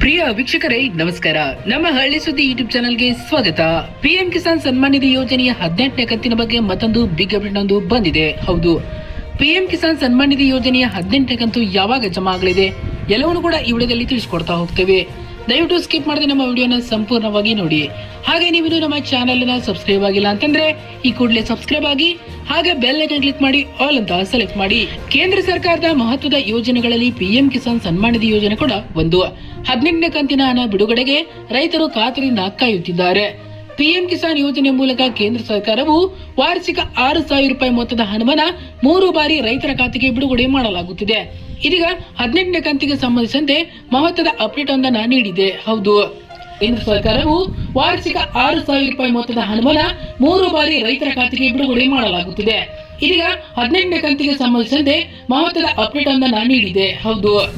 ಪ್ರಿಯ ವೀಕ್ಷಕರೇ, ನಮಸ್ಕಾರ. ನಮ್ಮ ಹಳ್ಳಿ ಸುದ್ದಿ ಯೂಟ್ಯೂಬ್ ಚಾನಲ್ಗೆ ಸ್ವಾಗತ. ಪಿಎಂ ಕಿಸಾನ್ ಸನ್ಮಾನ್ ನಿಧಿ ಯೋಜನೆಯ ಹದಿನೆಂಟನೇ ಕಂತಿನ ಬಗ್ಗೆ ಮತ್ತೊಂದು ಬಿಗ್ ಅಪ್ಡೇಟ್ ಒಂದು ಬಂದಿದೆ. ಹೌದು. ಪಿಎಂ ಕಿಸಾನ್ ಸನ್ಮಾನ್ ನಿಧಿ ಯೋಜನೆಯ ಹದಿನೆಂಟನೇ ಕಂತು ಯಾವಾಗ ಜಮಾ ಆಗಲಿದೆ? ಎಲ್ಲವನ್ನು ಕೂಡ ಈ ವಿಡಿಯೋದಲ್ಲಿ ತಿಳಿಸಿಕೊಡ್ತಾ ಹೋಗ್ತೇವೆ. ದಯವಿಟ್ಟು ಸ್ಕಿಪ್ ಮಾಡದೆ ನಮ್ಮ ವಿಡಿಯೋನ ಸಂಪೂರ್ಣವಾಗಿ ನೋಡಿ. ಹಾಗೆ ನೀವು ನಮ್ಮ ಚಾನೆಲ್ನ ಸಬ್ಸ್ಕ್ರೈಬ್ ಆಗಿಲ್ಲ ಅಂತಂದ್ರೆ ಈ ಕೂಡಲೇ ಸಬ್ಸ್ಕ್ರೈಬ್ ಆಗಿ, ಹಾಗೆ ಬೆಲ್ ಐಕನ್ ಕ್ಲಿಕ್ ಮಾಡಿ, ಆಲ್ ಅಂತ ಸೆಲೆಕ್ಟ್ ಮಾಡಿ. ಕೇಂದ್ರ ಸರ್ಕಾರದ ಮಹತ್ವದ ಯೋಜನೆಗಳಲ್ಲಿ ಪಿಎಂ ಕಿಸಾನ್ ಸನ್ಮಾನ್ ನಿಧಿ ಯೋಜನೆ ಕೂಡ ಒಂದು. ಹದಿನೆಂಟನೇ ಕಂತಿನ ಹಣ ಬಿಡುಗಡೆಗೆ ರೈತರು ಖಾತರಿಯಿಂದ ಕಾಯುತ್ತಿದ್ದಾರೆ. ಪಿಎಂ ಕಿಸಾನ್ ಯೋಜನೆ ಮೂಲಕ ಕೇಂದ್ರ ಸರ್ಕಾರವು ವಾರ್ಷಿಕ ಆರು ಸಾವಿರ ರೂಪಾಯಿ ಮೊತ್ತದ ಹಣವನ್ನು ಮೂರು ಬಾರಿ ರೈತರ ಖಾತೆಗೆ ಬಿಡುಗಡೆ ಮಾಡಲಾಗುತ್ತಿದೆ. ಇದೀಗ ಹದಿನೆಂಟನೇ ಕಂತಿಗೆ ಸಂಬಂಧಿಸಿದಂತೆ ಮಹತ್ವದ ಅಪ್ಡೇಟ್ ಒಂದನ್ನ ನೀಡಿದೆ. ಹೌದು. ಕೇಂದ್ರ ಸರ್ಕಾರವು ವಾರ್ಷಿಕ ಆರು ಸಾವಿರ ರೂಪಾಯಿ ಮೊತ್ತದ ಹಣವನ್ನು ಮೂರು ಬಾರಿ ರೈತರ ಖಾತೆಗೆ ಬಿಡುಗಡೆ ಮಾಡಲಾಗುತ್ತಿದೆ. ಇದೀಗ ಹದಿನೆಂಟನೇ ಕಂತಿಗೆ ಸಂಬಂಧಿಸಿದಂತೆ ಮಹತ್ವದ ಅಪ್ಡೇಟ್ ಒಂದನ್ನ ನೀಡಿದೆ. ಹೌದು.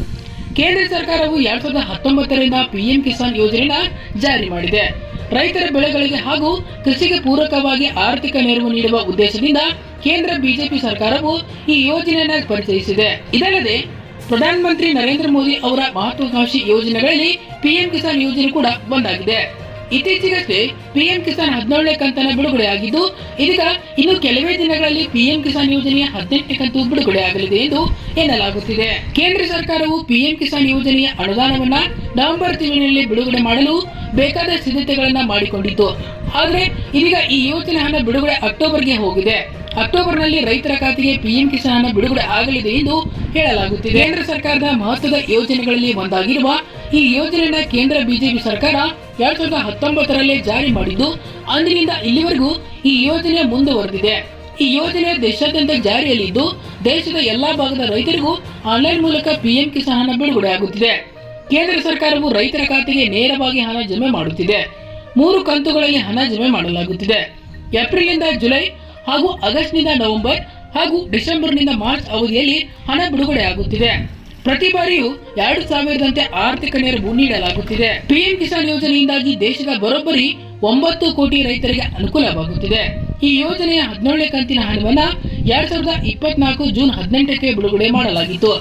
ಕೇಂದ್ರ ಸರ್ಕಾರವು ಎರಡ್ ಸಾವಿರದ ಹತ್ತೊಂಬತ್ತರಿಂದ ಪಿಎಂ ಕಿಸಾನ್ ಯೋಜನೆಯನ್ನು ಜಾರಿ ಮಾಡಿದೆ. ರೈತರ ಬೆಳೆಗಳಿಗೆ ಹಾಗೂ ಕೃಷಿಗೆ ಪೂರಕವಾಗಿ ಆರ್ಥಿಕ ನೆರವು ನೀಡುವ ಉದ್ದೇಶದಿಂದ ಕೇಂದ್ರ ಬಿಜೆಪಿ ಸರ್ಕಾರವು ಈ ಯೋಜನೆಯನ್ನು ಪರಿಚಯಿಸಿದೆ. ಇದಲ್ಲದೆ ಪ್ರಧಾನಮಂತ್ರಿ ನರೇಂದ್ರ ಮೋದಿ ಅವರ ಮಹತ್ವಾಕಾಂಕ್ಷಿ ಯೋಜನೆಗಳಲ್ಲಿ ಪಿಎಂ ಕಿಸಾನ್ ಯೋಜನೆ ಕೂಡ ಒಂದಾಗಿದೆ. ಇತ್ತೀಚೆಗಷ್ಟೇ ಪಿಎಂ ಕಿಸಾನ್ ಹದಿನೇಳನೇ ಕಂತನ ಬಿಡುಗಡೆಯಾಗಿದ್ದು ಇದೀಗ ಇನ್ನು ಕೆಲವೇ ದಿನಗಳಲ್ಲಿ ಪಿಎಂ ಕಿಸಾನ್ ಯೋಜನೆಯ ಹದಿನೆಂಟನೇ ಕಂತು ಬಿಡುಗಡೆಯಾಗಲಿದೆ ಎಂದು ಎನ್ನಲಾಗುತ್ತಿದೆ. ಕೇಂದ್ರ ಸರ್ಕಾರವು ಪಿಎಂ ಕಿಸಾನ್ ಯೋಜನೆಯ ಅನುದಾನವನ್ನ ನವೆಂಬರ್ ತಿಂಗಳಿನಲ್ಲಿ ಬಿಡುಗಡೆ ಮಾಡಲು ಬೇಕಾದ ಸಿದ್ಧತೆಗಳನ್ನ ಮಾಡಿಕೊಂಡಿತ್ತು. ಆದರೆ ಇದೀಗ ಈ ಯೋಜನೆ ಹಣ ಬಿಡುಗಡೆ ಅಕ್ಟೋಬರ್ಗೆ ಹೋಗಿದೆ. ಅಕ್ಟೋಬರ್ನಲ್ಲಿ ರೈತರ ಖಾತೆಗೆ ಪಿಎಂ ಕಿಸಾನ್ ಬಿಡುಗಡೆ ಆಗಲಿದೆ ಎಂದು ಹೇಳಲಾಗುತ್ತಿದೆ. ಕೇಂದ್ರ ಸರ್ಕಾರದ ಮಹತ್ವದ ಯೋಜನೆಗಳಲ್ಲಿ ಒಂದಾಗಿರುವ ಈ ಯೋಜನೆಯನ್ನ ಕೇಂದ್ರ ಬಿಜೆಪಿ ಸರ್ಕಾರ ಎರಡ್ ಸಾವಿರದ ಹತ್ತೊಂಬತ್ತರಲ್ಲೇ ಜಾರಿ ಮಾಡಿದ್ದು, ಅಂದಿನಿಂದ ಇಲ್ಲಿವರೆಗೂ ಈ ಯೋಜನೆ ಮುಂದುವರೆದಿದೆ. ಈ ಯೋಜನೆ ದೇಶಾದ್ಯಂತ ಜಾರಿಯಲ್ಲಿದ್ದು, ದೇಶದ ಎಲ್ಲಾ ಭಾಗದ ರೈತರಿಗೂ ಆನ್ಲೈನ್ ಮೂಲಕ ಪಿಎಂ ಕಿಸಾನ್ ಹಣ ಬಿಡುಗಡೆ ಆಗುತ್ತಿದೆ. ಕೇಂದ್ರ ಸರ್ಕಾರವು ರೈತರ ಖಾತೆಗೆ ನೇರವಾಗಿ ಹಣ ಜಮೆ ಮಾಡುತ್ತಿದೆ. ಮೂರು ಕಂತುಗಳಲ್ಲಿ ಹಣ ಜಮೆ ಮಾಡಲಾಗುತ್ತಿದೆ. ಏಪ್ರಿಲ್ನಿಂದ ಜುಲೈ ಹಾಗೂ ಆಗಸ್ಟ್ನಿಂದ ನವೆಂಬರ್ ಹಾಗೂ ಡಿಸೆಂಬರ್ನಿಂದ ಮಾರ್ಚ್ ಅವಧಿಯಲ್ಲಿ ಹಣ ಬಿಡುಗಡೆಯಾಗುತ್ತಿದೆ ಪ್ರತಿ ಬಾರಿಯೂ ಎರಡು ಸಾವಿರದಂತೆ ಆರ್ಥಿಕ ನೆರವು ನೀಡಲಾಗುತ್ತಿದೆ. ಪಿಎಂ ಕಿಸಾನ್ ಯೋಜನೆಯಿಂದಾಗಿ ದೇಶದ ಬರೋಬ್ಬರಿ ಒಂಬತ್ತು ಕೋಟಿ ರೈತರಿಗೆ ಅನುಕೂಲವಾಗುತ್ತಿದೆ. ಈ ಯೋಜನೆಯ ಹದಿನೇಳನೇ ಕಂತಿನ ಹಣವನ್ನ ಎರಡ್ ಸಾವಿರದ ಇಪ್ಪತ್ನಾಲ್ಕು ಜೂನ್ ಹದಿನೆಂಟಕ್ಕೆ ಬಿಡುಗಡೆ ಮಾಡಲಾಗಿತ್ತು.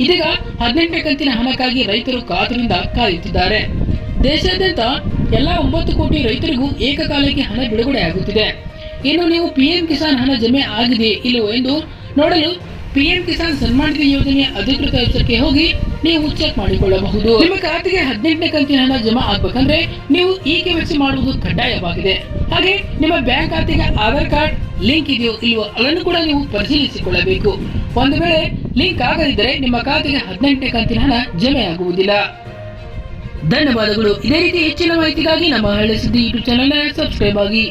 ಇದೀಗ ಹದಿನೆಂಟನೇ ಕಂತಿನ ಹಣಕ್ಕಾಗಿ ರೈತರು ಕಾತರಿಂದ ಕಾಯುತ್ತಿದ್ದಾರೆ. ದೇಶಾದ್ಯಂತ ಎಲ್ಲಾ ಒಂಬತ್ತು ಕೋಟಿ ರೈತರಿಗೂ ಏಕಕಾಲಕ್ಕೆ ಹಣ ಬಿಡುಗಡೆ ಆಗುತ್ತಿದೆ ಇನ್ನು ನೀವು ಪಿಎಂ ಕಿಸಾನ್ ಹಣ ಜಮೆ ಆಗಿದೆಯೇ ಇಲ್ಲವೋ ಎಂದು ನೋಡಲು ಪಿಎಂ ಕಿಸಾನ್ ಸನ್ಮಾನ್ ನಿಧಿ ಯೋಜನೆಯ ಅಧಿಕೃತ ವೆಬ್ಸೈಟ್ಗೆ ಹೋಗಿ ನೀವು ಚೆಕ್ ಮಾಡಿಕೊಳ್ಳಬಹುದು ನಿಮ್ಮ ಖಾತೆಗೆ ಹದಿನೆಂಟನೇ ಕಂತಿನ ಹಣ ಜಮಾ ಆಗ್ಬೇಕಂದ್ರೆ ನೀವು ಈ ಕೆವೈಸಿ ಮಾಡುವುದು ಕಡ್ಡಾಯವಾಗಿದೆ. ಹಾಗೆ ನಿಮ್ಮ ಬ್ಯಾಂಕ್ ಖಾತೆಗೆ ಆಧಾರ್ ಕಾರ್ಡ್, ಲಿಂಕ್ ಇದೆಯೋ ಇಲ್ವೋ ಅದನ್ನು ಕೂಡ ನೀವು ಪರಿಶೀಲಿಸಿಕೊಳ್ಳಬೇಕು. ಒಂದು ವೇಳೆ ಲಿಂಕ್ ಆಗದಿದ್ದರೆ ನಿಮ್ಮ ಖಾತೆಗೆ ಹದಿನೆಂಟನೇ ಕಂತಿನ ಹಣ ಜಮೆ ಆಗುವುದಿಲ್ಲ. ಧನ್ಯವಾದಗಳು. ಇದೇ ರೀತಿ ಹೆಚ್ಚಿನ ಮಾಹಿತಿಗಾಗಿ ನಮ್ಮ ಹಳೆ ಸುದ್ದಿ ಯೂಟ್ಯೂಬ್ ಚಾನೆಲ್ ಸಬ್ಸ್ಕ್ರೈಬ್ ಆಗಿ.